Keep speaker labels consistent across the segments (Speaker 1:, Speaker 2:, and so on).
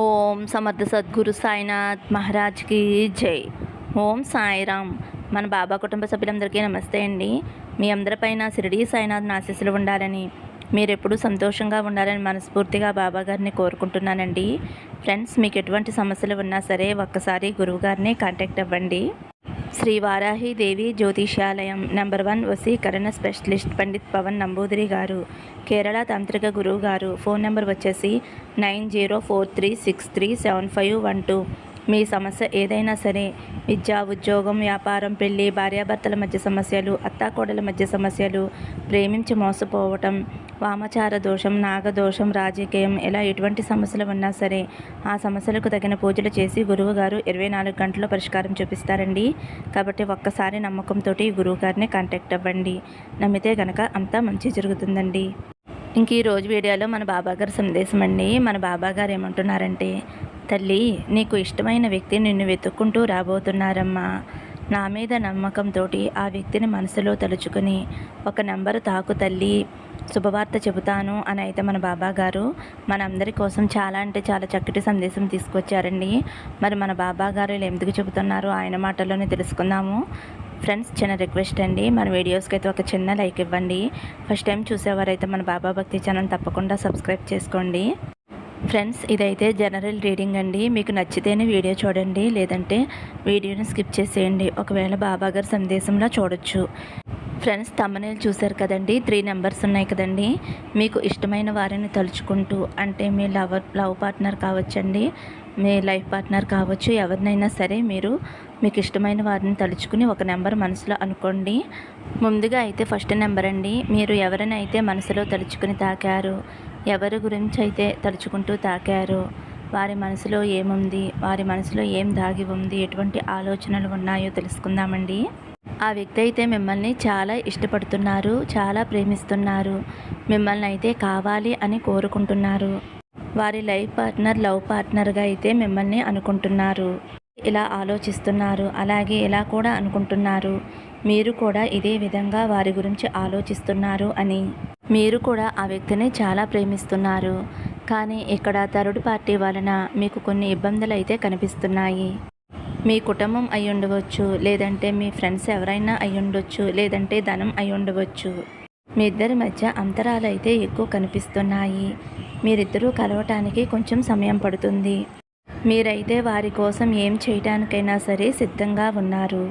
Speaker 1: ఓం సమర్థ సద్గురు సాయినాథ్ మహారాజ్కి జై. ఓం సాయిరామ్. మన బాబా కుటుంబ సభ్యులందరికీ నమస్తే అండి. మీ అందరిపైన షిరిడి సాయినాథ్ ఆశీస్సులు ఉండాలని మీరెప్పుడూ సంతోషంగా ఉండాలని మనస్ఫూర్తిగా బాబా గారిని కోరుకుంటున్నానండి. ఫ్రెండ్స్ మీకు ఎటువంటి సమస్యలు ఉన్నా సరే ఒక్కసారి గురువుగారిని కాంటాక్ట్ అవ్వండి. శ్రీ వారాహి దేవి జ్యోతిషాలయం నెంబర్ వన్ వసీకరణ స్పెషలిస్ట్ పండిత్ పవన్ నంబూదిరి గారు. కేరళ తాంత్రిక గురువు గారు. ఫోన్ నెంబర్ వచ్చేసి nine zero four three six three seven five one two. మీ సమస్య ఏదైనా సరే విద్య ఉద్యోగం వ్యాపారం పెళ్ళి భార్యాభర్తల మధ్య సమస్యలు అత్తాకోడల మధ్య సమస్యలు ప్రేమించి మోసపోవటం వామచార దోషం నాగదోషం రాజకీయం ఇలా ఎటువంటి సమస్యలు ఉన్నా సరే ఆ సమస్యలకు తగిన పూజలు చేసి గురువుగారు ఇరవై నాలుగు గంటల్లో పరిష్కారం చూపిస్తారండి. కాబట్టి ఒక్కసారి నమ్మకంతో గురువు గారిని కాంటాక్ట్ అవ్వండి. నమ్మితే గనక అంతా మంచి జరుగుతుందండి. ఇంక ఈ రోజు వీడియోలో మన బాబాగారి సందేశం అండి మన బాబాగారు ఏమంటున్నారంటే తల్లి నీకు ఇష్టమైన వ్యక్తి నిన్ను వెతుక్కుంటూ రాబోతున్నారమ్మా. నా మీద నమ్మకంతో ఆ వ్యక్తిని మనసులో తలుచుకుని ఒక నెంబరు తాకు తల్లి. శుభవార్త చెబుతాను అని అయితే మన బాబా గారు మనందరి కోసం చాలా అంటే చాలా చక్కటి సందేశం తీసుకొచ్చారండి. మరి మన బాబా గారు ఇలా ఎందుకు చెబుతున్నారో ఆయన మాటల్లోనే తెలుసుకుందాము. ఫ్రెండ్స్ చిన్న రిక్వెస్ట్ అండి. మన వీడియోస్కి అయితే ఒక చిన్న లైక్ ఇవ్వండి. ఫస్ట్ టైం చూసేవారైతే మన బాబా భక్తి ఛానల్ తప్పకుండా సబ్స్క్రైబ్ చేసుకోండి. ఫ్రెండ్స్ ఇదైతే జనరల్ రీడింగ్ అండి. మీకు నచ్చితేనే వీడియో చూడండి లేదంటే వీడియోని స్కిప్ చేసేయండి. ఒకవేళ బాబాగారి సందేశంలో చూడొచ్చు. ఫ్రెండ్స్ తమ్మనేలు చూశారు కదండి త్రీ నెంబర్స్ ఉన్నాయి కదండి. మీకు ఇష్టమైన వారిని తలుచుకుంటూ అంటే మీ లవర్ లవ్ పార్ట్నర్ కావచ్చండి మీ లైఫ్ పార్ట్నర్ కావచ్చు ఎవరినైనా సరే మీరు మీకు ఇష్టమైన వారిని తలుచుకుని ఒక నెంబర్ మనసులో అనుకోండి. ముందుగా అయితే ఫస్ట్ నెంబర్ అండి మీరు ఎవరినైతే మనసులో తలుచుకుని తాకారు ఎవరి గురించి అయితే తలుచుకుంటూ తాకారో వారి మనసులో ఏముంది వారి మనసులో ఏం దాగి ఉంది ఎటువంటి ఆలోచనలు ఉన్నాయో తెలుసుకుందామండి. ఆ వ్యక్తి అయితే మిమ్మల్ని చాలా ఇష్టపడుతున్నారు చాలా ప్రేమిస్తున్నారు. మిమ్మల్ని అయితే కావాలి అని కోరుకుంటున్నారు. వారి లైఫ్ పార్ట్నర్ లవ్ పార్ట్నర్గా అయితే మిమ్మల్ని అనుకుంటున్నారు. ఇలా ఆలోచిస్తున్నారు అలాగే ఇలా కూడా అనుకుంటున్నారు. మీరు కూడా ఇదే విధంగా వారి గురించి ఆలోచిస్తున్నారు అని. మీరు కూడా ఆ వ్యక్తిని చాలా ప్రేమిస్తున్నారు. కానీ ఇక్కడ థర్డ్ పార్టీ వలన మీకు కొన్ని ఇబ్బందులు అయితే కనిపిస్తున్నాయి. మీ కుటుంబం అయి ఉండవచ్చు లేదంటే మీ ఫ్రెండ్స్ ఎవరైనా అయి ఉండొచ్చు లేదంటే ధనం అయి ఉండవచ్చు. మీ ఇద్దరి మధ్య అంతరాలు అయితే ఎక్కువ కనిపిస్తున్నాయి. మీరిద్దరూ కలవటానికి కొంచెం సమయం పడుతుంది. మీరైతే వారి కోసం ఏం చేయటానికైనా సరే సిద్ధంగా ఉన్నారు.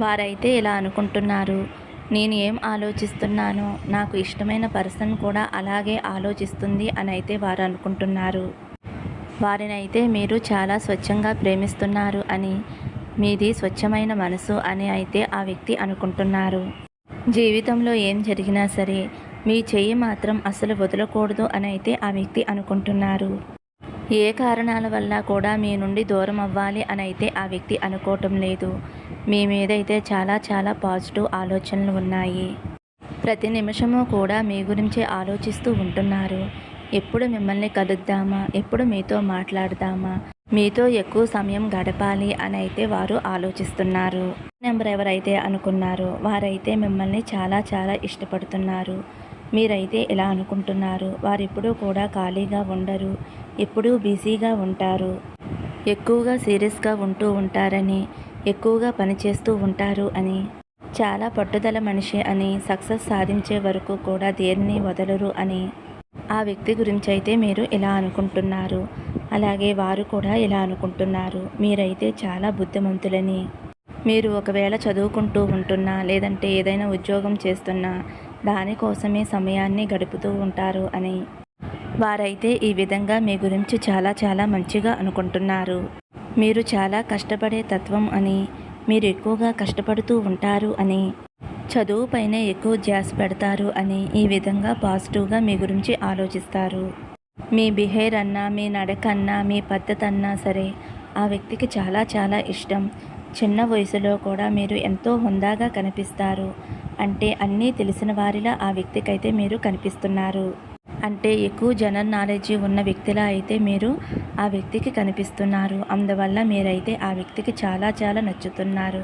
Speaker 1: వారైతే ఇలా అనుకుంటున్నారు. నేను ఏం ఆలోచిస్తున్నానో నాకు ఇష్టమైన పర్సన్ కూడా అలాగే ఆలోచిస్తుంది అని అయితే వారు అనుకుంటున్నారు. వారినైతే మీరు చాలా స్వచ్ఛంగా ప్రేమిస్తున్నారు అని మీది స్వచ్ఛమైన మనసు అని అయితే ఆ వ్యక్తి అనుకుంటున్నారు. జీవితంలో ఏం జరిగినా సరే మీ చెయ్యి మాత్రం అసలు వదలకూడదు అని అయితే ఆ వ్యక్తి అనుకుంటున్నారు. ఏ కారణాల వల్ల కూడా మీ నుండి దూరం అవ్వాలి అని అయితే ఆ వ్యక్తి అనుకోవటం లేదు. మీ మీద అయితే చాలా చాలా పాజిటివ్ ఆలోచనలు ఉన్నాయి. ప్రతి నిమిషము కూడా మీ గురించి ఆలోచిస్తూ ఉంటున్నారు. ఎప్పుడు మిమ్మల్ని కలుద్దామా? ఎప్పుడు మీతో మాట్లాడదామా? మీతో ఎక్కువ సమయం గడపాలి అని అయితే వారు ఆలోచిస్తున్నారు. నెంబర్ ఎవరైతే అనుకున్నారో వారైతే మిమ్మల్ని చాలా చాలా ఇష్టపడుతున్నారు. మీరైతే ఇలా అనుకుంటున్నారు. వారెప్పుడూ కూడా ఖాళీగా ఉండరు. ఎప్పుడూ బిజీగా ఉంటారు. ఎక్కువగా సీరియస్గా ఉంటూ ఉంటారని ఎక్కువగా పనిచేస్తూ ఉంటారు అని చాలా పట్టుదల మనిషి అని సక్సెస్ సాధించే వరకు కూడా దేనిని వదలరు అని. ఆ వ్యక్తి గురించి అయితే మీరు ఇలా అనుకుంటున్నారు. అలాగే వారు కూడా ఇలా అనుకుంటున్నారు. మీరైతే చాలా బుద్ధిమంతులని. మీరు ఒకవేళ చదువుకుంటూ ఉంటున్నా లేదంటే ఏదైనా ఉద్యోగం చేస్తున్నా దానికోసమే సమయాన్ని గడుపుతూ ఉంటారు అని. వారైతే ఈ విధంగా మీ గురించి చాలా చాలా మంచిగా అనుకుంటున్నారు. మీరు చాలా కష్టపడే తత్వం అని మీరు ఎక్కువగా కష్టపడుతూ ఉంటారు అని చదువుపైనే ఎక్కువ ధ్యాస పెడతారు అని ఈ విధంగా పాజిటివ్గా మీ గురించి ఆలోచిస్తారు. మీ బిహేవ్ అన్నా మీ నడక అన్నా మీ పద్ధతి అన్నా సరే ఆ వ్యక్తికి చాలా చాలా ఇష్టం. చిన్న వయసులో కూడా మీరు ఎంతో హుందాగా కనిపిస్తారు. అంటే అన్నీ తెలిసిన వారిలా ఆ వ్యక్తికైతే మీరు కనిపిస్తున్నారు. అంటే ఎక్కువ జనరల్ నాలెడ్జ్ ఉన్న వ్యక్తిలా అయితే మీరు ఆ వ్యక్తికి కనిపిస్తున్నారు. అందువల్ల మీరైతే ఆ వ్యక్తికి చాలా చాలా నచ్చుతున్నారు.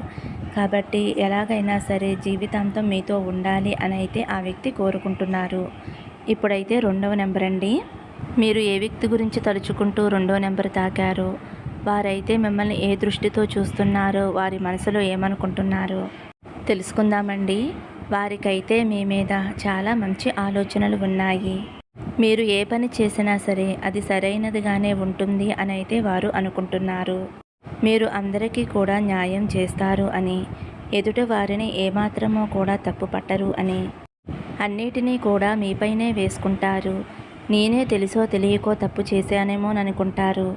Speaker 1: కాబట్టి ఎలాగైనా సరే జీవితాంతం మీతో ఉండాలి అని అయితే ఆ వ్యక్తి కోరుకుంటున్నారు. ఇప్పుడైతే రెండవ నెంబర్ అండి. మీరు ఏ వ్యక్తి గురించి తలుచుకుంటూ రెండో నెంబర్ తాకారు? వారైతే మిమ్మల్ని ఏ దృష్టితో చూస్తున్నారో? వారి మనసులో ఏమనుకుంటున్నారో? తెలుసుకుందామండి. వారికైతే మీ మీద చాలా మంచి ఆలోచనలు ఉన్నాయి. మీరు ఏ పని చేసినా సరే అది సరైనదిగానే ఉంటుంది అని అయితే వారు అనుకుంటున్నారు. మీరు అందరికీ కూడా న్యాయం చేస్తారు అని ఎదుట వారిని ఏమాత్రమో కూడా తప్పు పట్టరు అని. అన్నిటినీ కూడా మీపైనే వేసుకుంటారు. నేనే తెలుసో తెలియకో తప్పు చేశానేమో అనుకుంటారు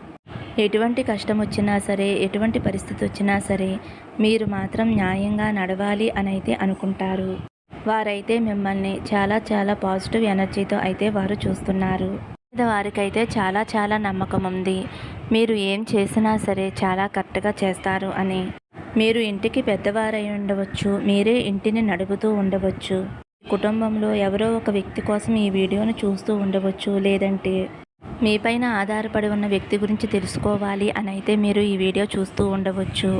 Speaker 1: ఎటువంటి కష్టం వచ్చినా సరే ఎటువంటి పరిస్థితి వచ్చినా సరే మీరు మాత్రం న్యాయంగా నడవాలి అని అయితే అనుకుంటారు. వారైతే మిమ్మల్ని చాలా చాలా పాజిటివ్ ఎనర్జీతో అయితే వారు చూస్తున్నారు. వారికైతే చాలా చాలా నమ్మకం ఉంది. మీరు ఏం చేసినా సరే చాలా కరెక్ట్గా చేస్తారు అని. మీరు ఇంటికి పెద్దవారై ఉండవచ్చు. మీరే ఇంటిని నడుపుతూ ఉండవచ్చు. కుటుంబంలో ఎవరో ఒక వ్యక్తి కోసం ఈ వీడియోను చూస్తూ ఉండవచ్చు. లేదంటే మీపైన ఆధారపడి ఉన్న వ్యక్తి గురించి తెలుసుకోవాలి అని అయితే మీరు ఈ వీడియో చూస్తూ ఉండవచ్చు.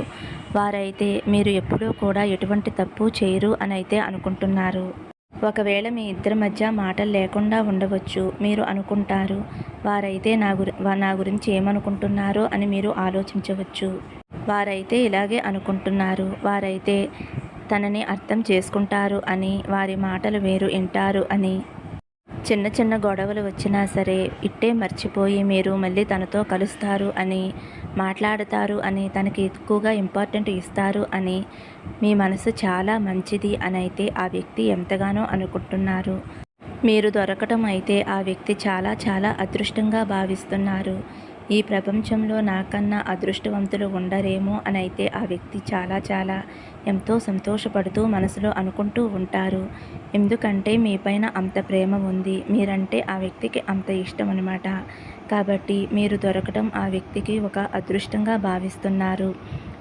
Speaker 1: వారైతే మీరు ఎప్పుడూ కూడా ఎటువంటి తప్పు చేయరు అని అయితే అనుకుంటున్నారు. ఒకవేళ మీ ఇద్దరి మధ్య మాటలు లేకుండా ఉండవచ్చు మీరు అనుకుంటారు. వారైతే నా గురి నా గురించి ఏమనుకుంటున్నారో అని మీరు ఆలోచించవచ్చు. వారైతే ఇలాగే అనుకుంటున్నారు. వారైతే తనని అర్థం చేసుకుంటారు అని వారి మాటలు వేరు వింటారు అని చిన్న చిన్న గొడవలు వచ్చినా సరే ఇట్టే మర్చిపోయి మీరు మళ్ళీ తనతో కలుస్తారు అని మాట్లాడతారు అని తనకి ఎక్కువగా ఇంపార్టెంట్ ఇస్తారు అని మీ మనసు చాలా మంచిది అని అయితే ఆ వ్యక్తి ఎంతగానో అనుకుంటున్నారు. మీరు దొరకటం అయితే ఆ వ్యక్తి చాలా చాలా అదృష్టంగా భావిస్తున్నారు. ఈ ప్రపంచంలో నాకన్నా అదృష్టవంతులు ఉండరేమో అని అయితే ఆ వ్యక్తి చాలా చాలా ఎంతో సంతోషపడుతూ మనసులో అనుకుంటూ ఉంటారు. ఎందుకంటే మీపైన అంత ప్రేమ ఉంది. మీరంటే ఆ వ్యక్తికి అంత ఇష్టం అనమాట కాబట్టి మీరు దొరకడం ఆ వ్యక్తికి ఒక అదృష్టంగా భావిస్తున్నారు.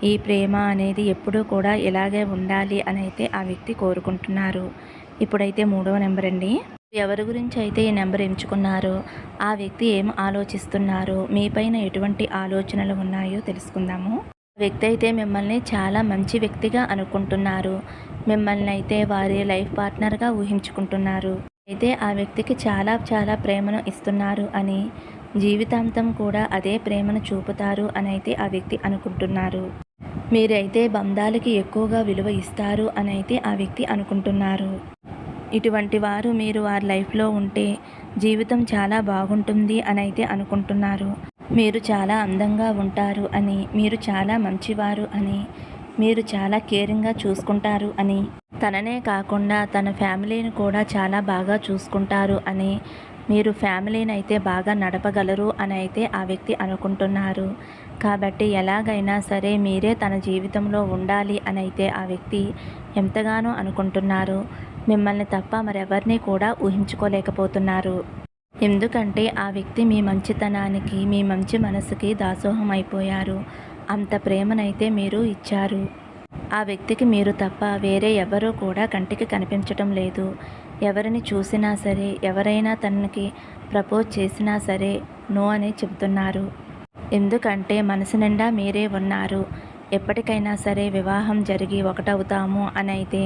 Speaker 1: ఈ ప్రేమ అనేది ఎప్పుడూ కూడా ఇలాగే ఉండాలి అని అయితే ఆ వ్యక్తి కోరుకుంటున్నారు. ఇప్పుడైతే మూడవ నెంబర్ అండి ఎవరి గురించి అయితే ఈ నెంబర్ ఎంచుకున్నారో ఆ వ్యక్తి ఏం ఆలోచిస్తున్నారో మీపైన ఎటువంటి ఆలోచనలు ఉన్నాయో తెలుసుకుందాము. వ్యక్తి అయితే మిమ్మల్ని చాలా మంచి వ్యక్తిగా అనుకుంటున్నారు. మిమ్మల్ని అయితే వారి లైఫ్ పార్ట్నర్గా ఊహించుకుంటున్నారు. అయితే ఆ వ్యక్తికి చాలా చాలా ప్రేమను ఇస్తున్నారు అని జీవితాంతం కూడా అదే ప్రేమను చూపుతారు అని అయితే ఆ వ్యక్తి అనుకుంటున్నారు. మీరైతే బంధాలకి ఎక్కువగా విలువ ఇస్తారు అని అయితే ఆ వ్యక్తి అనుకుంటున్నారు. ఇటువంటి వారు మీరు వారి లైఫ్లో ఉంటే జీవితం చాలా బాగుంటుంది అని అయితే అనుకుంటున్నారు. మీరు చాలా అందంగా ఉంటారు అని మీరు చాలా మంచివారు అని మీరు చాలా కేరింగ్గా చూసుకుంటారు అని తననే కాకుండా తన ఫ్యామిలీని కూడా చాలా బాగా చూసుకుంటారు అని మీరు ఫ్యామిలీని అయితే బాగా నడపగలరు అని అయితే ఆ వ్యక్తి అనుకుంటున్నారు. కాబట్టి ఎలాగైనా సరే మీరే తన జీవితంలో ఉండాలి అని అయితే ఆ వ్యక్తి ఎంతగానో అనుకుంటున్నారు. మిమ్మల్ని తప్ప మరెవరిని కూడా ఊహించుకోలేకపోతున్నారు. ఎందుకంటే ఆ వ్యక్తి మీ మంచితనానికి మీ మంచి మనసుకి దాసోహం అయిపోయారు అంత ప్రేమనైతే మీరు ఇచ్చారు. ఆ వ్యక్తికి మీరు తప్ప వేరే ఎవరూ కూడా కంటికి కనిపించటం లేదు. ఎవరిని చూసినా సరే ఎవరైనా తనకి ప్రపోజ్ చేసినా సరే నో అని చెబుతున్నారు. ఎందుకంటే మనసు నిండా మీరే ఉన్నారు. ఎప్పటికైనా సరే వివాహం జరిగి ఒకటవుతాము అని అయితే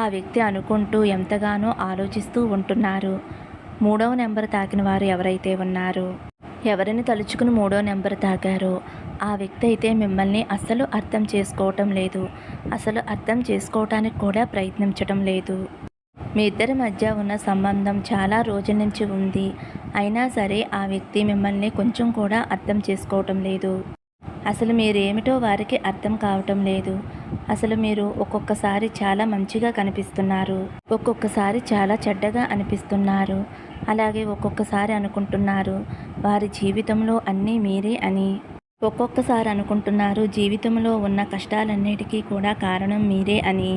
Speaker 1: ఆ వ్యక్తి అనుకుంటూ ఎంతగానో ఆలోచిస్తూ ఉంటున్నారు. మూడవ నెంబర్ తాకిన వారు ఎవరైతే ఉన్నారో ఎవరిని తలుచుకుని మూడో నెంబర్ తాకారో ఆ వ్యక్తి అయితే మిమ్మల్ని అస్సలు అర్థం చేసుకోవటం లేదు. అసలు అర్థం చేసుకోవటానికి కూడా ప్రయత్నించటం లేదు. మీ ఇద్దరి మధ్య ఉన్న సంబంధం చాలా రోజుల నుంచి ఉంది. అయినా సరే ఆ వ్యక్తి మిమ్మల్ని కొంచెం కూడా అర్థం చేసుకోవటం లేదు. అసలు మీరేమిటో వారికి అర్థం కావటం లేదు. అసలు మీరు ఒక్కొక్కసారి చాలా మంచిగా కనిపిస్తున్నారు ఒక్కొక్కసారి చాలా చెడ్డగా అనిపిస్తున్నారు అలాగే ఒక్కొక్కసారి అనుకుంటున్నారు వారి జీవితంలో అన్నీ మీరే అని. ఒక్కొక్కసారి అనుకుంటున్నారు జీవితంలో ఉన్న కష్టాలన్నిటికీ కూడా కారణం మీరే అని.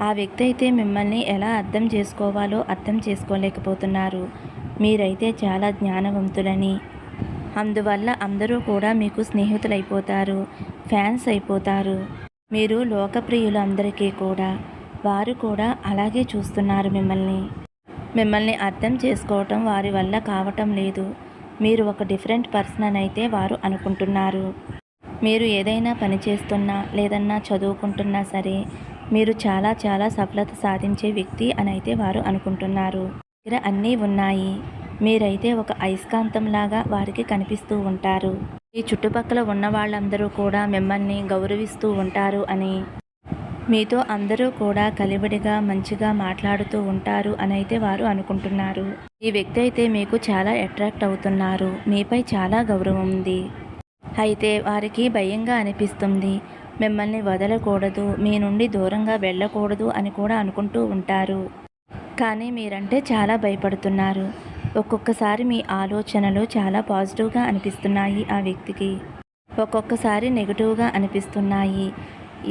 Speaker 1: ఆ వ్యక్తి అయితే మిమ్మల్ని ఎలా అర్థం చేసుకోవాలో అర్థం చేసుకోలేకపోతున్నారు. మీరైతే చాలా జ్ఞానవంతులని. అందువల్ల అందరూ కూడా మీకు స్నేహితులైపోతారు ఫ్యాన్స్ అయిపోతారు. మీరు లోకప్రియులు అందరికీ కూడా వారు కూడా అలాగే చూస్తున్నారు మిమ్మల్ని. మిమ్మల్ని అర్థం చేసుకోవటం వారి వల్ల కావటం లేదు. మీరు ఒక డిఫరెంట్ పర్సన్ అని అయితే వారు అనుకుంటున్నారు. మీరు ఏదైనా పని చేస్తున్నా లేదన్నా చదువుకుంటున్నా సరే మీరు చాలా చాలా సఫలత సాధించే వ్యక్తి అని అయితే వారు అనుకుంటున్నారు. దగ్గర అన్నీ ఉన్నాయి. మీరైతే ఒక అయస్కాంతంలాగా వారికి కనిపిస్తూ ఉంటారు. ఈ చుట్టుపక్కల ఉన్న వాళ్ళందరూ కూడా మిమ్మల్ని గౌరవిస్తూ ఉంటారు అని. మీతో అందరూ కూడా కలివిడిగా మంచిగా మాట్లాడుతూ ఉంటారు అని అయితే వారు అనుకుంటున్నారు. ఈ వ్యక్తి అయితే మీకు చాలా అట్రాక్ట్ అవుతున్నారు. మీపై చాలా గౌరవం ఉంది. అయితే వారికి భయంగా అనిపిస్తుంది. మిమ్మల్ని వదలకూడదు మీ నుండి దూరంగా వెళ్ళకూడదు అని కూడా అనుకుంటూ ఉంటారు. కానీ మీరంటే చాలా భయపడుతున్నారు. ఒక్కొక్కసారి మీ ఆలోచనలు చాలా పాజిటివ్గా అనిపిస్తున్నాయి ఆ వ్యక్తికి. ఒక్కొక్కసారి నెగిటివ్గా అనిపిస్తున్నాయి.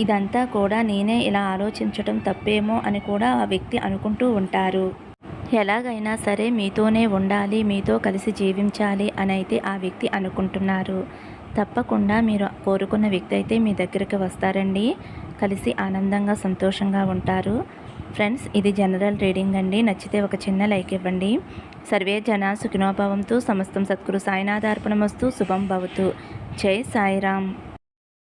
Speaker 1: ఇదంతా కూడా నేనే ఇలా ఆలోచించటం తప్పేమో అని కూడా ఆ వ్యక్తి అనుకుంటూ ఉంటారు. ఎలాగైనా సరే మీతోనే ఉండాలి మీతో కలిసి జీవించాలి అని అయితే ఆ వ్యక్తి అనుకుంటున్నారు. తప్పకుండా మీరు కోరుకున్న వ్యక్తి అయితే మీ దగ్గరికి వస్తారండి. కలిసి ఆనందంగా సంతోషంగా ఉంటారు. ఫ్రెండ్స్ ఇది జనరల్ రీడింగ్ అండి. నచ్చితే ఒక చిన్న లైక్ ఇవ్వండి. సర్వే జన సుఖినోభవంతు సమస్తం సత్కురు సాయినాథార్పణమస్తు శుభం భవతు. జై సాయిరామ్.